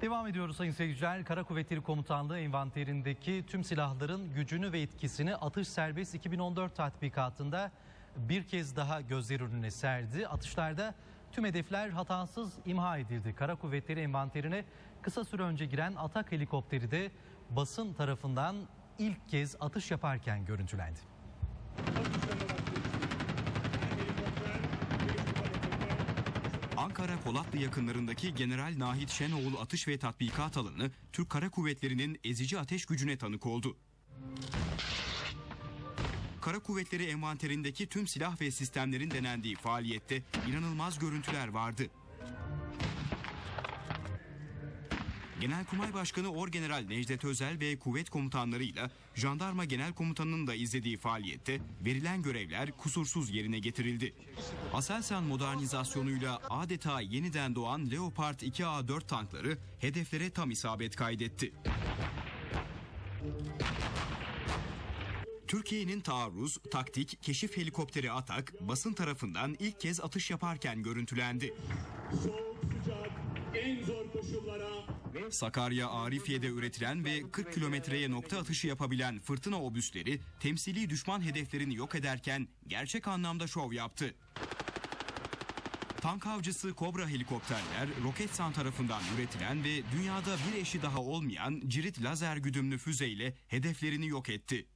Devam ediyoruz sayın seyirciler. Kara Kuvvetleri Komutanlığı envanterindeki tüm silahların gücünü ve etkisini atış serbest 2014 tatbikatında bir kez daha gözler önüne serdi. Atışlarda tüm hedefler hatasız imha edildi. Kara Kuvvetleri envanterine kısa süre önce giren atak helikopteri de basın tarafından ilk kez atış yaparken görüntülendi. Ankara Polatlı yakınlarındaki General Nahit Şenoğlu atış ve tatbikat alanı Türk Kara Kuvvetleri'nin ezici ateş gücüne tanık oldu. Kara Kuvvetleri envanterindeki tüm silah ve sistemlerin denendiği faaliyette inanılmaz görüntüler vardı. Genelkurmay Başkanı Orgeneral Necdet Özel ve kuvvet komutanlarıyla Jandarma Genel Komutanı'nın da izlediği faaliyette verilen görevler kusursuz yerine getirildi. Aselsan modernizasyonuyla adeta yeniden doğan Leopard 2A4 tankları hedeflere tam isabet kaydetti. Türkiye'nin taarruz, taktik, keşif helikopteri Atak basın tarafından ilk kez atış yaparken görüntülendi. En zor koşullara Sakarya Arifiye'de üretilen ve 40 kilometreye nokta atışı yapabilen fırtına obüsleri temsili düşman hedeflerini yok ederken gerçek anlamda şov yaptı. Tank avcısı Kobra helikopterler Roketsan tarafından üretilen ve dünyada bir eşi daha olmayan cirit lazer güdümlü füzeyle hedeflerini yok etti.